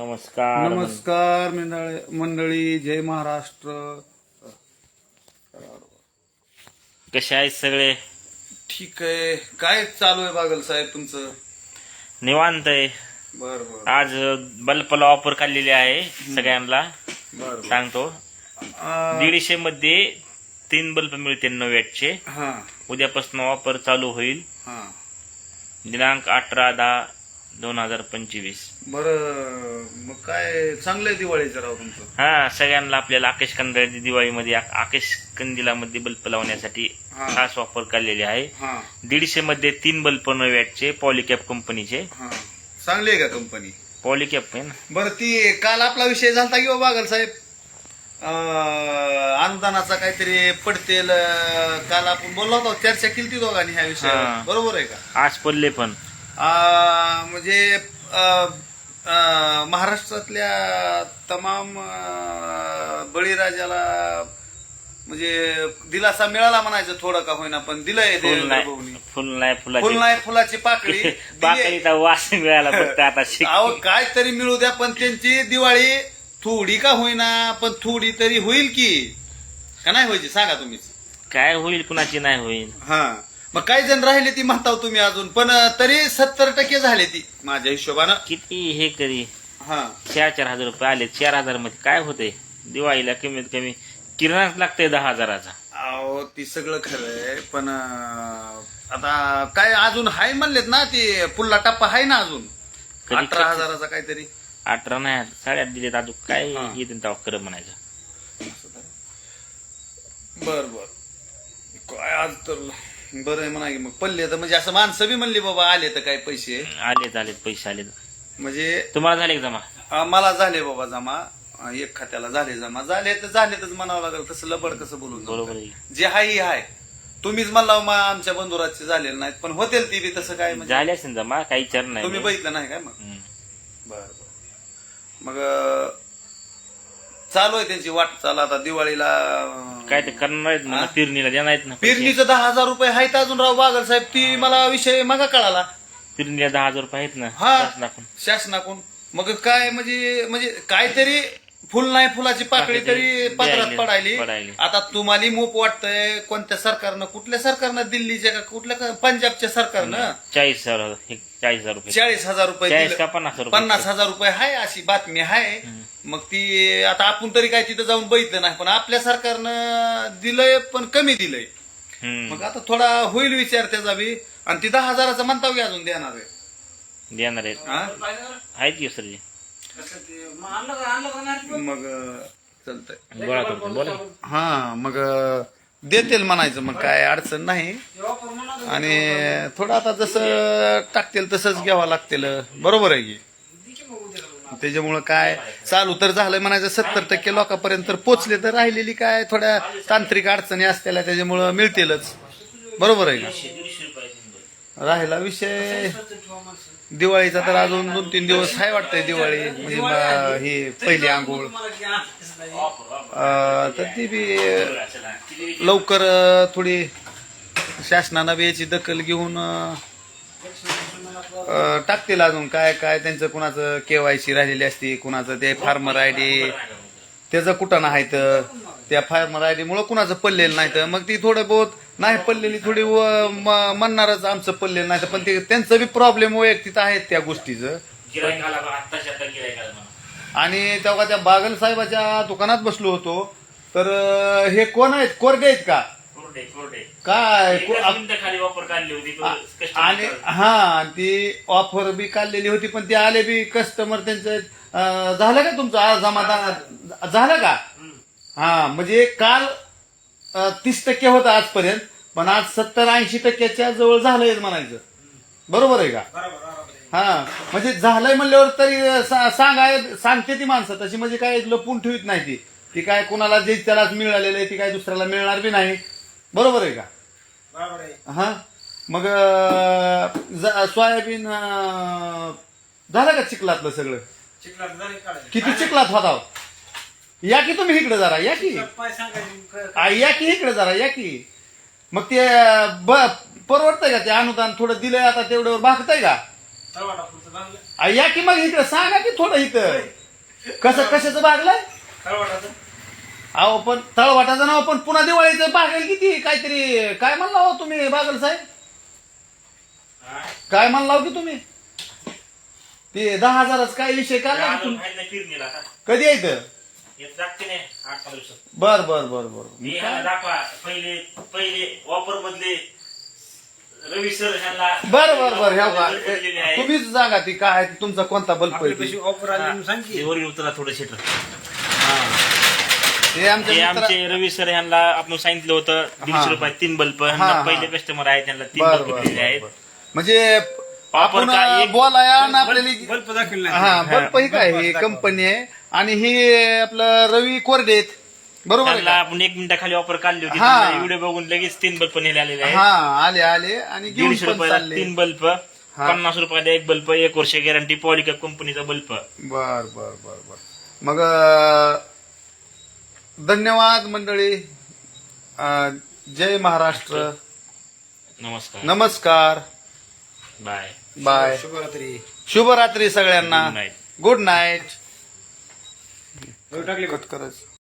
नमस्कार. नमस्कार मंडळी मंडळी जय महाराष्ट्र. कसे आहेत सगळे? ठीक आहे. काय चालू आहे बागल साहेब तुमचं? निवांत आहे. बर बर. आज बल्बला ऑफर काढलेली आहे सगळ्यांना. बर सांगतो. दीडशे मध्ये तीन बल्ब मिळते नऊ वॅटचे. हा. उद्यापासून ऑफर चालू होईल. हा. दिनांक अठरा दहा दोन हजार पंचवीस. बर मग काय चांगलं आहे दिवाळीचं राव तुमचं? हा सगळ्यांना आपल्याला आकेश कंदळ दिवाळीमध्ये आ- आकेश कंदिलामध्ये बल्ब लावण्यासाठी हा. खास ऑफर काढलेली आहे. हा. दीडशे मध्ये तीन बल्ब नऊ वॅटचे पॉलिकॅप कंपनीचे हा. चांगली आहे का कंपनी पॉलिकॅप आहे ना. बरं ती काल आपला विषय झालता की हो बागल साहेब? अं, अनुदानाचा काहीतरी पडतेल अं, काल आपण बोललो होतो चर्चा केली होती दोघांनी ह्या विषयावर. हा. बरोबर आहे का? आज पडले पण. म्हणजे महाराष्ट्रातल्या तमाम बळीराजाला म्हणजे दिलासा मिळाला म्हणायचं थोडं का होईना पण दिलंय फुल देवेंद्र नाही फुल नाही फुल फुलाची नाही फुलाची पाकळी वास मिळाला फक्त आता शिक अहो काय तरी मिळू द्या पण त्यांची दिवाळी थोडी का होईना पण थोडी तरी होईल की. का नाही व्हायची सांगा तुम्हीच. काय होईल कुणाची नाही होईल? हा. मग काही जण राहिले ती म्हणताव तुम्ही अजून पण तरी सत्तर टक्के झाले ती माझ्या हिशोबानं. किती हे करी? हा. चार चार हजार रुपये आले चार हजारमध्ये काय होतंय? दिवाळीला कमीत कमी किराणाच लागतंय दहा हजाराचा. अहो ती सगळं खरंय पण अं, आता काय अजून हाय म्हणलेत ना ती पुल्ला टप्पा हाय ना अजून. कधी अठरा खर्च- हजाराचा काहीतरी. अठरा नाही साडेआठ दिलेत अजून. काय हा. येते तेव्हा खरं म्हणायचं? बर बर. काय आज तर बरं आहे म्हणा की मग पल्ले तर म्हणजे असं माणसं बी म्हणली बाबा आले तर काय पैसे? आलेत आलेत पैसे आलेत. म्हणजे तुम्हाला झाले का जमा? अं, मला झाले बाबा जमा. अं, एक खात्याला झाले जमा. झाले तर झालेतच म्हणावं लागेल. कसं लबड कसं बोलून बरोबर आहे. जे हाय हाय. तुम्हीच म्हणला मा आमच्या बंधुराचे झालेले नाहीत. पण होतील ती बी तसं काय म्हणजे? झाले असेल जमा काही विचार नाही. तुम्ही बघितलं नाही काय मग? हम्म. बर बर. मग अं, चालू आहे त्यांची वाट चाल आता दिवाळीला काय ते करणार आहेत हा? पेरणीला देणार आहेत ना. पेरणीचं दहा हजार रुपये आहेत अजून राव बागल साहेब ती मला विषय मगा कळाला पेरणीला दहा हजार रुपये आहेत ना हा. शासनाकडून. शासनाकडून मग काय म्हणजे म्हणजे काहीतरी फुल नाही फुलाची पाकळी पाकळी तरी तरी पदरात द्यायली- पडायली. पडायली. आता तुम्हाला मोप वाटतंय कोणत्या सरकारनं कुठल्या सरकारनं दिल्लीच्या का कुठल्या का- पंजाबच्या सरकारनं? चाळीस हजार एक चाळीस हजार रुपये. चाळीस हजार रुपये चाळीस दिलं. का पन्नास रुपये? पन्नास हजार रुपये आहे अशी बातमी आहे मग ती आता आपण तरी काय तिथं जाऊन बघितलं नाही पण आपल्या सरकारनं दिलंय पण कमी दिलंय. हम्म. मग आता थोडा होईल विचार त्याचा बी. आणि ती दहा हजाराचा म्हणता अजून देणार आहे. देणार आहेत. हा? आहेत की सरजी? मग चालतंय. गोळा करतो बोला. हा मग देतील म्हणायचं मग काय अडचण नाही. आणि थोडं आता जसं टाकतील तसंच घ्यावं लागतील. बरोबर आहे की? त्याच्यामुळं काय चालू तर झालं म्हणायचं सत्तर टक्के लोकांपर्यंत तर पोचले तर राहिलेली काय थोड्या तांत्रिक अडचणी असलेल्या त्याच्यामुळं मिळतीलच. बरोबर आहे का? राहिला विषय. दिवाळीचा तर अजून दोन तीन दिवस आहे वाटतंय दिवाळी म्हणजे ही पहिली आंघोळ. तर ती बी लवकर थोडी शासनानं बी याची दखल घेऊन टाकतील अजून काय काय त्यांचं कुणाचं केवायसी राहिलेली असते कुणाचं ते फार्मर आय डी त्याचं कुठं नाही तर त्या फार्मर आय डी मुळे कुणाचं पडलेलं नाही तर मग ती थोडं बहुत नाही पडलेली थोडी व- म- म्हणणारच आमचं पडलेलं नाही तर पण ते त्यांचं बी प्रॉब्लेम वैयक्तिक आहेत त्या गोष्टीचं. आणि तेव्हा त्या बागल साहेबाच्या दुकानात बसलो होतो. तर अं, हे कोण आहेत? कोरडे आहेत का? काय को- आप- खाली वापर काढली होती आणि हा ती ऑफर बी काढलेली होती पण ते आले बी कस्टमर त्यांचं अं, झालं का तुमचं आज जमा झालं. का? हा म्हणजे काल तीस टक्के होतं आजपर्यंत पण आज सत्तर ऐंशी टक्क्याच्या जवळ झालंय म्हणायचं. बरोबर आहे का? हा म्हणजे झालंय म्हणल्यावर तरी सांगाय सांगते ती माणसं. तशी म्हणजे काय लपून ठेवीत नाही ती. ती काय कोणाला जे त्यालाच मिळालेलं आहे ती काय दुसऱ्याला मिळणार बी नाही. बरोबर आहे का? हा? मग सोयाबीन झालं का चिखलातलं सगळं? किती चिखलात होता? या की तुम्ही इकडे जरा या की? आ, या की इकडे जरा या की. मग ते ब परवडतंय का ते अनुदान? थोडं दिलंय आता तेवढ्यावर भागतंय का? आ, या की मग इकडं सांगा की थोडं इथं. कसं कशाचं भागलंय? अहो पण तळवाटाचं नाव पण पुन्हा दिवाळीचं भागेल किती? काहीतरी काय म्हणला हो तुम्ही बागल साहेब? काय? म्हणला हो की तुम्ही? ते दहा हजारच काय विषय काढला की तुम्ही? किरणीला कधी यायचं? बर बर बर बर दाखवा पहिले पहिले ऑफर मधले रवी सर ह्यांना बर बर बर ह्या आहे. तुम्हीच सांगा ती काय आहे ती तुमचा कोणता बल्ब आहे ती. ऑफर आली वरील उतरा थोडं शेटर ते आमच्या हे मित्रा- आमचे रवी सर ह्यांना आपण सांगितलं होतं. दीडशे रुपयात तीन बल्ब हा, हा. पहिले कस्टमर आहेत त्यांना तीन बर बल्ब बर दिलेले आहेत बर. म्हणजे आपण का एक- बोलाया आणि आपल्याला बल्ब दाखल हा नाही बल्ब ही काय ही कंपनी आहे आणि ही आपलं रवी कोरडे आहेत. बरोबर आहे त्यांना का? आपण एक मिनिटाखाली ऑफर काढली होती. हा. त्यांना व्हिडिओ बघून लगेच तीन बल्ब नेले आलेले आहेत. हा आले आले आणि घेऊन दीडशे पण रुपयाला चालले. तीन बल्ब पन्नास रुपयाला एक बल्ब एक वर्ष गॅरंटी पॉलिकॅप कंपनीचा बल्ब बर बर बर बर. मग अं, धन्यवाद मंडळी. अं, जय महाराष्ट्र. नमस्कार. नमस्कार. बाय. बाय. शुभरात्री. शुभरात्री सगळ्यांना. Good night. Good night cut करायचं.